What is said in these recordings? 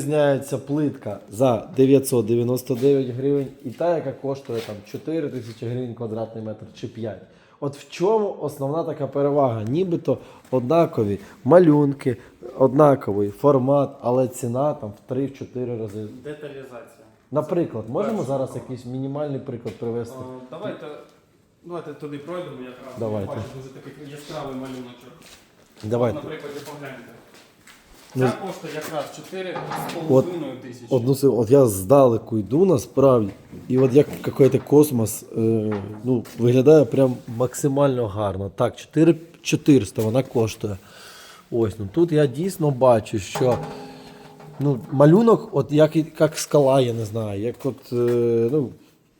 Відрізняється плитка за 999 гривень і та, яка коштує там 4 тисячі гривень квадратний метр чи 5. От в чому основна така перевага? Нібито однакові малюнки, однаковий формат, але ціна там в 3-4 рази. Деталізація. Наприклад, можемо перше. зараз якийсь мінімальний приклад привести? О, давайте, давайте туди пройдемо якраз. Давайте. Я бачу дуже такий яскравий малюночок. Давайте. От, наприклад, погляньте. Ну, Ця коштує якраз 4,5 тисячі. Се- от я здалеку йду насправді, і от як якийсь космос е, ну, виглядає прям максимально гарно. Так, 4400 вона коштує. Ось, ну тут я дійсно бачу, що ну, малюнок, от як, як скала, я не знаю, як от, е, ну,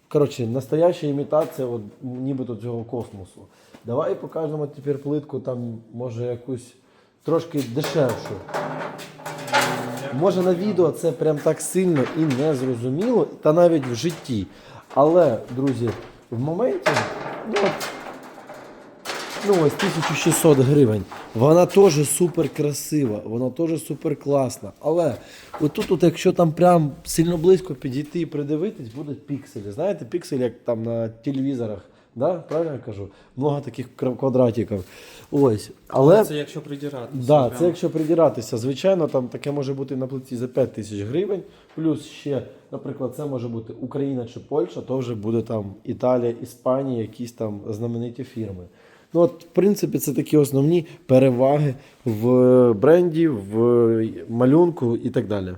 коротше, настояща імітація от, нібито цього космосу. Давай покажемо тепер плитку, там, може, якусь трошки дешевшу. Може на відео це прям так сильно і не зрозуміло, та навіть в житті. Але, друзі, в моменті, ну, от, ну ось 1600 гривень. Вона теж супер красива, вона теж супер класна. Але отут, от, якщо там прям сильно близько підійти і придивитись, будуть пікселі. Знаєте, пікселі, як там на телевізорах. Да? Правильно я кажу? Много таких квадратиків. Ось. Але Це якщо придиратися. Да, це якщо придиратися. Звичайно, там таке може бути на плиті за 5 тисяч гривень. Плюс ще, наприклад, це може бути Україна чи Польща, то вже буде там Італія, Іспанія, якісь там знамениті фірми. Ну, от, в принципі, це такі основні переваги в бренді, в малюнку і так далі.